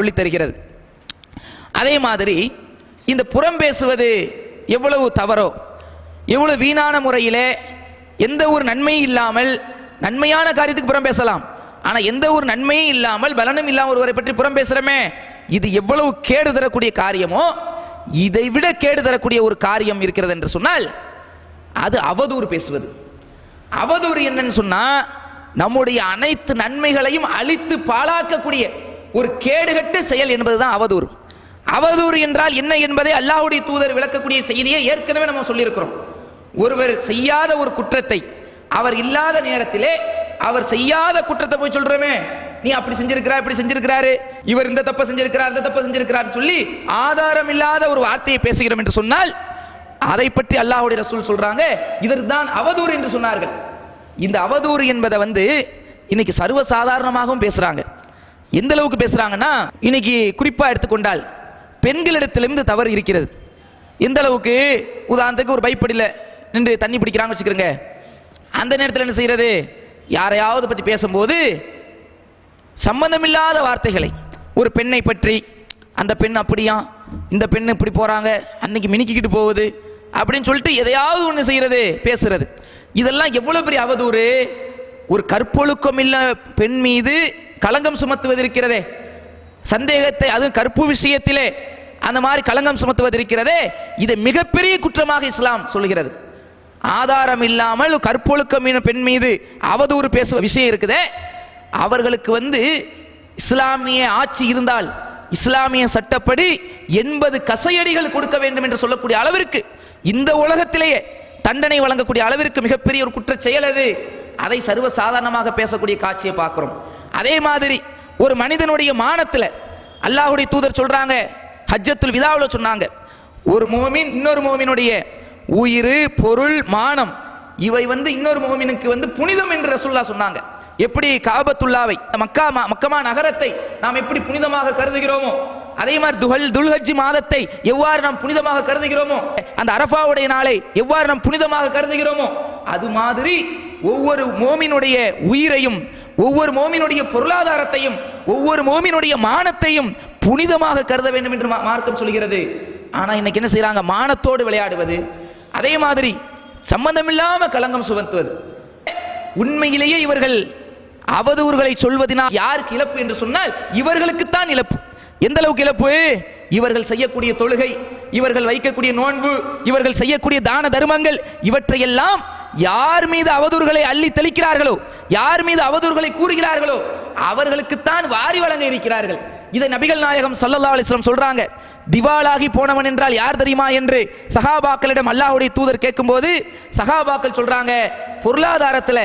சொல்லி தருகிறது. அதே மாதிரி இந்த புறம் பேசுவது எவ்வளவு தவறோ எவ்வளவு வீணான முறையிலே எந்த ஒரு நன்மையும் இல்லாமல் நன்மையான காரியத்துக்கு புறம் பேசலாம். ஆனால் எந்த ஒரு நன்மையும் இல்லாமல் பலனும் இல்லாமல் ஒருவரை பற்றி புறம் பேசுகிறோமே இது எவ்வளவு கேடு தரக்கூடிய காரியமோ இதை விட கேடு தரக்கூடிய ஒரு காரியம் இருக்கிறது என்று சொன்னால் அது அவதூறு பேசுவது. அவதூறு என்னன்னு சொன்னால் நம்முடைய அனைத்து நன்மைகளையும் அழித்து பாழாக்கக்கூடிய ஒரு கேடுகட்ட செயல் என்பதுதான் அவதூறு. அவதூறு என்றால் என்ன என்பதை அல்லாஹுடைய தூதர் விளக்கக்கூடிய செய்தியை ஏற்கனவே நம்ம சொல்லியிருக்கிறோம். ஒருவர் செய்யாத ஒரு குற்றத்தை அவர் இல்லாத நேரத்திலே அவர் செய்யாத குற்றத்தை போய் சொல்றோமே. நீ அப்படி செஞ்சிருக்கிறார் இப்படி செஞ்சிருக்கிறாரு. இவர் இந்த தப்பை செஞ்சிருக்கிறார் இந்த தப்பை செஞ்சிருக்கிறார் சொல்லி ஆதாரம் இல்லாத ஒரு வார்த்தையை பேசுகிறோம் என்று சொன்னால் அதை பற்றி அல்லாஹுடைய ரசூல் சொல்றாங்க. இதற்குதான் அவதூறு என்று சொன்னார்கள். இந்த அவதூறு என்பதை வந்து இன்னைக்கு சர்வ சாதாரணமாகவும் பேசுறாங்க. எந்த அளவுக்கு பேசுகிறாங்கன்னா இன்னைக்கு குறிப்பாக எடுத்துக்கொண்டால் பெண்களிடத்திலிருந்து தவறு இருக்கிறது. எந்த அளவுக்கு? உதாரணத்துக்கு ஒரு பைப்படியில் நின்று தண்ணி பிடிக்கிறாங்க வச்சுக்கிறோங்க அந்த நேரத்தில் என்ன செய்கிறது யாரையாவது பற்றி பேசும்போது சம்பந்தமில்லாத வார்த்தைகளை ஒரு பெண்ணை பற்றி அந்த பெண் அப்படியா? இந்த பெண் இப்படி போகிறாங்க அன்னைக்கு மினுக்கிக்கிட்டு போகுது அப்படின்னு சொல்லிட்டு எதையாவது ஒன்று செய்கிறது பேசுறது. இதெல்லாம் எவ்வளோ பெரிய அவதூறு? ஒரு கற்பொழுக்கம் இல்லை பெண் மீது களங்கம் சுமத்துவது இருக்கிறதே சந்தேகத்தை அது கற்பு விஷயத்திலே அந்த மாதிரி களங்கம் சுமத்துவது இருக்கிறதே இது மிகப்பெரிய குற்றமாக இஸ்லாம் சொல்கிறது ஆதாரம் இல்லாமல் கற்பொழுக்கம் பெண் மீது அவதூறு பேசுவ விஷயம் இருக்குதே. அவர்களுக்கு வந்து இஸ்லாமிய ஆட்சி இருந்தால் இஸ்லாமிய சட்டப்படி எண்பது கசையடிகள் கொடுக்க வேண்டும் என்று சொல்லக்கூடிய அளவிற்கு இந்த உலகத்திலேயே தண்டனை வழங்கக்கூடிய அளவிற்கு மிகப்பெரிய ஒரு குற்ற செயல் அது. அதை சர்வ சாதாரணமாக பேசக்கூடிய காட்சியை பார்க்கிறோம். அதே மாதிரி ஒரு மனிதனுடைய மானத்தில் அல்லாஹுடைய தூதர் சொல்கிறாங்க ஹஜ்ஜத்துல் விதாவில் சொன்னாங்க ஒரு மோமின் இன்னொரு மோமினுடைய உயிர் பொருள் மானம் இவை வந்து இன்னொரு மோமினுக்கு வந்து புனிதம் என்று ரசுல்லா சொன்னாங்க. எப்படி காபத்துல்லாவை மக்கா மக்கமா நகரத்தை நாம் எப்படி புனிதமாக கருதுகிறோமோ அதே மாதிரி துஹல் துல்ஹஜ் மாதத்தை எவ்வாறு நாம் புனிதமாக கருதுகிறோமோ அந்த அரஃபாவுடைய நாளை எவ்வாறு நாம் புனிதமாக கருதுகிறோமோ அது மாதிரி ஒவ்வொரு மோமினுடைய உயிரையும் ஒவ்வொரு மோமினுடைய பொருளாதாரத்தையும் ஒவ்வொரு மோமினுடைய மானத்தையும் புனிதமாக கருத வேண்டும் என்று மா- மார்க்கம் சொல்கிறது. ஆனால் இன்னைக்கு என்ன செய்கிறாங்க மானத்தோடு விளையாடுவது. அதே மாதிரி சம்பந்தமில்லாம களங்கம் சுமத்துவது. உண்மையிலேயே இவர்கள் அவதூறுகளை சொல்வதனால் யாருக்கு இழப்பு என்று சொன்னால் இவர்களுக்குத்தான் இழப்பு. எந்த அளவுக்கு இழப்பு? இவர்கள் செய்யக்கூடிய தொழுகை இவர்கள் வைக்கக்கூடிய நோன்பு இவர்கள் செய்யக்கூடிய தான தர்மங்கள் இவற்றையெல்லாம் யார் மீது அவதூறுகளை அள்ளி தெளிக்கிறார்களோ யார் மீது அவதூறுகளை கூறுகிறார்களோ அவர்களுக்குத்தான் வாரி வழங்க இருக்கிறார்கள். இதை நபிகள் நாயகம் சல்லல்லா அலிஸ்லம் சொல்றாங்க. திவாலாகி போனவன் என்றால் யார் தெரியுமா என்று சஹாபாக்களிடம் அல்லாஹுடைய தூதர் கேட்கும்போது சஹாபாக்கள் சொல்றாங்க பொருளாதாரத்தில்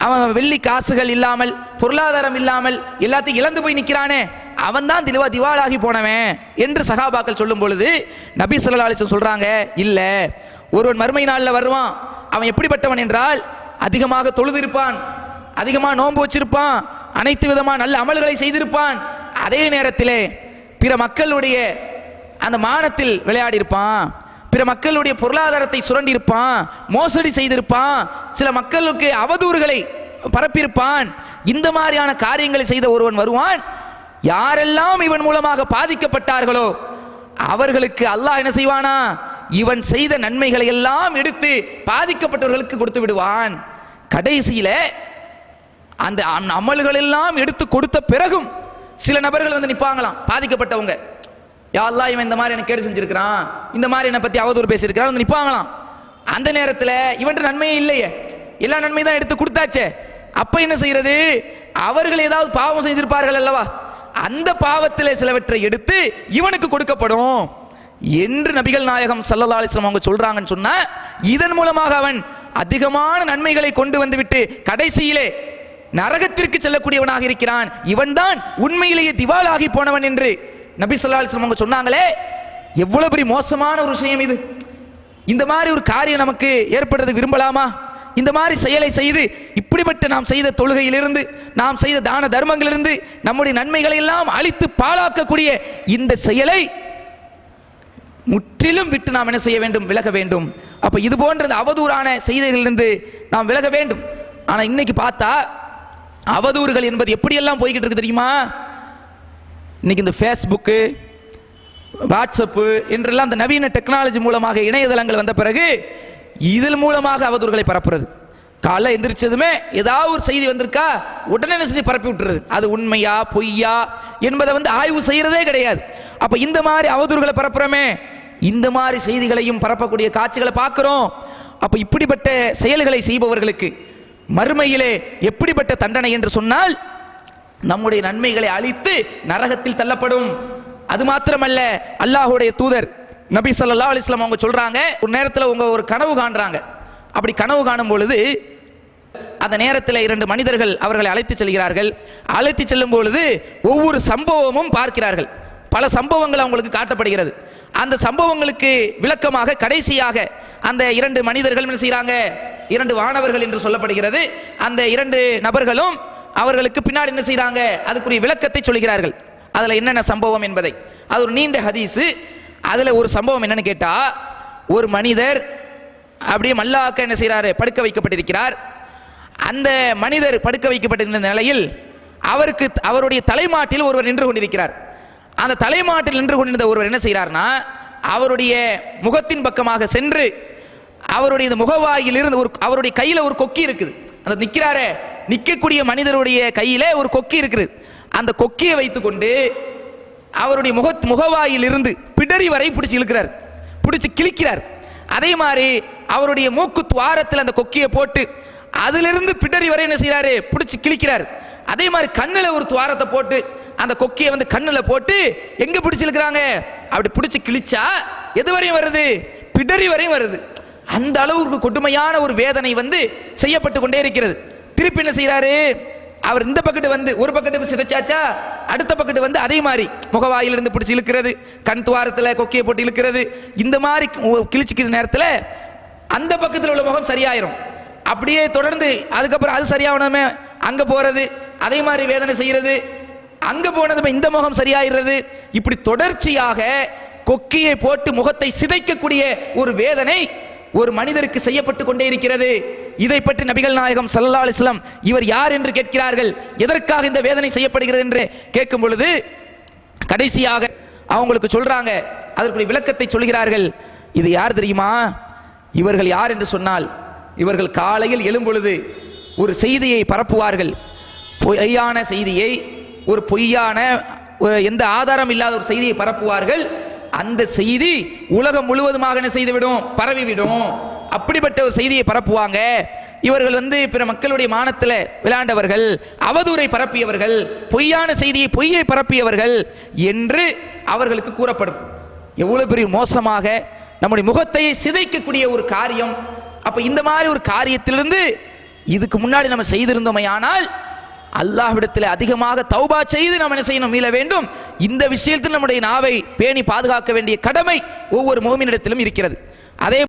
அவன் வெள்ளி காசுகள் இல்லாமல் பொருளாதாரம் இல்லாமல் எல்லாத்தையும் இழந்து போய் நிற்கிறானே அவன் தான் திவா திவாலாகி போனவன் என்று சகாபாக்கள் சொல்லும் பொழுது நபி ஸல்லல்லாஹு அலிஸ்லம் சொல்றாங்க இல்லை ஒருவன் மறுமை நாளில் வருவான் அவன் எப்படிப்பட்டவன் என்றால் அதிகமாக தொழுதிருப்பான் அதிகமாக நோன்பு வச்சிருப்பான் அனைத்து விதமான நல்ல அமல்களை செய்திருப்பான். அதே நேரத்திலே பிற மக்களுடைய அந்த மானத்தில் விளையாடி இருப்பான் பிற மக்களுடைய பொருளாதாரத்தை சுரண்டியிருப்பான் மோசடி செய்திருப்பான் சில மக்களுக்கு அவதூறுகளை பரப்பியிருப்பான். இந்த மாதிரியான காரியங்களை செய்த ஒருவன் வருவான். யாரெல்லாம் இவன் மூலமாக பாதிக்கப்பட்டார்களோ அவர்களுக்கு அல்லாஹ் என்ன செய்வானா? இவன் செய்த நன்மைகளை எல்லாம் எடுத்து பாதிக்கப்பட்டவர்களுக்கு கொடுத்து விடுவான். கடைசியில் அந்த அமல்கள் எல்லாம் எடுத்து கொடுத்த பிறகும் சில நபர்கள் வந்து நிற்பாங்களாம் பாதிக்கப்பட்டவங்க. யா இவன் இந்த மாதிரி எனக்கு கேடு செஞ்சிருக்கிறான். இந்த மாதிரி என்னை பற்றி அவதூறு பேசியிருக்கிறான். வந்து நிற்பாங்களாம் அந்த நேரத்தில் இவன்ட்டு நன்மையே இல்லையே. எல்லா நன்மை தான் எடுத்து கொடுத்தாச்சே. அப்போ என்ன செய்யறது? அவர்கள் ஏதாவது பாவம் செய்திருப்பார்கள் அல்லவா? அந்த பாவத்தில் சிலவற்றை எடுத்து இவனுக்கு கொடுக்கப்படும். என்று நபிகள் நாயகம் ஸல்லல்லாஹு அலைஹி அவங்க சொல்றாங்கன்னு சொன்னா இதன் மூலமாக அவன் அதிகமான நன்மைகளை கொண்டு வந்துவிட்டு கடைசியிலே நரகத்திற்கு செல்லக்கூடியவனாக இருக்கிறான். இவன்தான் உண்மையிலேயே திவாலாகி போனவன் என்று நபி ஸல்லல்லாஹு அலைஹி அவங்க சொன்னாங்களே எவ்வளவு பெரிய மோசமான ஒரு விஷயம் இது. இந்த மாதிரி ஒரு காரியம் நமக்கு ஏற்படுறது விரும்பலாமா? இந்த மாதிரி செயலை செய்து இப்படிப்பட்ட நாம் செய்த தொழுகையிலிருந்து நாம் செய்த தான தர்மங்களிலிருந்து நம்முடைய நன்மைகளை எல்லாம் அழித்து பாழாக்கக்கூடிய இந்த செயலை முற்றிலும் விட்டு நாம் என்ன செய்ய வேண்டும்? விலக வேண்டும். அப்போ இது போன்ற இந்த அவதூறான செய்திகளிலிருந்து நாம் விலக வேண்டும். ஆனால் இன்னைக்கு பார்த்தா அவதூறுகள் என்பது எப்படியெல்லாம் போய்கிட்டு இருக்கு தெரியுமா? இன்னைக்கு இந்த ஃபேஸ்புக்கு வாட்ஸ்அப்பு என்றெல்லாம் அந்த நவீன டெக்னாலஜி மூலமாக இணையதளங்கள் வந்த பிறகு இதில் மூலமாக அவதூறுகளை பரப்புறது. காலைல எந்திரிச்சதுமே ஏதாவது ஒரு செய்தி வந்திருக்கா? உடனே என்ன பரப்பி விட்டுறது. அது உண்மையா பொய்யா என்பதை வந்து ஆய்வு செய்கிறதே கிடையாது. அப்ப இந்த மாதிரி அவதூறுகளை பரப்புறமே. இந்த மாதிரி செய்திகளையும் பரப்பக்கூடிய காட்சிகளை பார்க்குறோம். அப்ப இப்படிப்பட்ட செயல்களை செய்பவர்களுக்கு மறுமையிலே எப்படிப்பட்ட தண்டனை என்று சொன்னால் நம்முடைய நன்மைகளை அழித்து நரகத்தில் தள்ளப்படும். அது மாத்திரமல்ல அல்லாஹுடைய தூதர் நபி சல்லா அலிஸ்லாம் அவங்க சொல்றாங்க ஒரு நேரத்தில் உங்க ஒரு கனவு காண்றாங்க. அப்படி கனவு காணும் பொழுது அந்த நேரத்தில் இரண்டு மனிதர்கள் அவர்களை அழைத்து செல்கிறார்கள். அழைத்து செல்லும் பொழுது ஒவ்வொரு சம்பவமும் பார்க்கிறார்கள். பல சம்பவங்கள் அவங்களுக்கு காட்டப்படுகிறது. அந்த சம்பவங்களுக்கு விளக்கமாக கடைசியாக அந்த இரண்டு மனிதர்கள் என்ன செய்கிறாங்க இரண்டு வானவர்கள் என்று சொல்லப்படுகிறது. அந்த இரண்டு நபர்களும் அவர்களுக்கு பின்னாடி என்ன செய்கிறாங்க அதுக்குரிய விளக்கத்தை சொல்கிறார்கள். அதில் என்னென்ன சம்பவம் என்பதை. அது ஒரு நீண்ட ஹதீஸு. அதில் ஒரு சம்பவம் என்னன்னு கேட்டால் ஒரு மனிதர் அப்படியே மல்லாக்க என்ன செய்கிறாரு படுக்க வைக்கப்பட்டிருக்கிறார். அந்த மனிதர் படுக்க வைக்கப்பட்டிருந்த நிலையில் அவருக்கு அவருடைய தலைமாட்டில் ஒருவர் நின்று கொண்டிருக்கிறார். அந்த தலைமாட்டில் நின்று கொண்டிருந்த ஒருவர் என்ன செய்கிறார்னா அவருடைய முகத்தின் பக்கமாக சென்று அவருடைய இந்த முகவாயில் இருந்து ஒரு அவருடைய கையில் ஒரு கொக்கி இருக்குது. அந்த நிற்கிறாரே நிற்கக்கூடிய மனிதருடைய கையில் ஒரு கொக்கி இருக்குது. அந்த கொக்கியை வைத்துக்கொண்டு அவருடைய முக முகவாயில் இருந்து பிடரி வரை பிடிச்சி இழுக்கிறார். பிடிச்சி கிழிக்கிறார். அதே மாதிரி அவருடைய மூக்கு துவாரத்தில் அந்த கொக்கியை போட்டு அதிலிருந்து பிடரி வரை என்ன செய்கிறாரு? பிடிச்சி கிழிக்கிறார். அதே மாதிரி கண்ணில் ஒரு துவாரத்தை போட்டு அந்த கொக்கியை வந்து கண்ணில் போட்டு எங்கே பிடிச்சி இழுக்கிறாங்க அப்படி பிடிச்சி கிழிச்சா எது வரையும் வருது? பிடரி வரையும் வருது. அந்த அளவுக்கு கொடுமையான ஒரு வேதனை வந்து செய்யப்பட்டு கொண்டே இருக்கிறது. திருப்பி என்ன செய்கிறாரு அவர் இந்த பக்கத்து வந்து ஒரு பக்கத்து சிதைச்சாச்சா? அடுத்த பக்கத்து வந்து அதே மாதிரி முகவாயிலிருந்து பிடிச்சி இழுக்கிறது கண் துவாரத்தில் கொக்கியை போட்டு இழுக்கிறது இந்த மாதிரி கிழிச்சிக்கிற நேரத்தில் அந்த பக்கத்தில் உள்ள முகம் சரியாயிரும். அப்படியே தொடர்ந்து அதுக்கப்புறம் அது சரியாகணுமே அங்கே போகிறது அதே மாதிரி வேதனை செய்கிறது. அங்கே போனது இந்த முகம் சரியாயிடுறது. இப்படி தொடர்ச்சியாக கொக்கியை போட்டு முகத்தை சிதைக்கக்கூடிய ஒரு வேதனை ஒரு மனிதருக்கு செய்யப்பட்டு கொண்டே இருக்கிறது. இதை பற்றி நபிகள் நாயகம் சல்லா அலைஹி இவர் யார் என்று கேட்கிறார்கள்? எதற்காக இந்த வேதனை செய்யப்படுகிறது என்று கேட்கும் பொழுது கடைசியாக அவங்களுக்கு சொல்றாங்க. அதற்குரிய விளக்கத்தை சொல்கிறார்கள். இது யார் தெரியுமா? இவர்கள் யார் என்று சொன்னால் இவர்கள் காலையில் எழும்பொழுது ஒரு செய்தியை பரப்புவார்கள். பொய்யான செய்தியை ஒரு பொய்யான எந்த ஆதாரம் இல்லாத ஒரு செய்தியை பரப்புவார்கள் அந்த செய்தி உலகம் முழுவதுமாக என்ன செய்துவிடும்? பரவிவிடும். அப்படிப்பட்ட ஒரு செய்தியை பரப்புவாங்க. இவர்கள் வந்து பிற மக்களுடைய மானத்தில் விளையாண்டவர்கள் அவதூறை பரப்பியவர்கள் பொய்யான செய்தியை பொய்யை பரப்பியவர்கள் என்று அவர்களுக்கு கூறப்படும். எவ்வளவு பெரிய மோசமாக நம்முடைய முகத்தை சிதைக்கக்கூடிய ஒரு காரியம். அப்ப இந்த மாதிரி ஒரு காரியத்திலிருந்து இதுக்கு முன்னாடி நம்ம செய்திருந்தோமே ஆனால் அல்லாஹ்விடத்தில் அதிகமாக தௌபா செய்து நாம் என்ன செய்யணும்? மீள வேண்டும். இந்த விஷயத்தில் நம்முடைய நாவை பேணி பாதுகாக்க வேண்டிய கடமை ஒவ்வொரு மோமினிடத்திலும் இருக்கிறது. அதே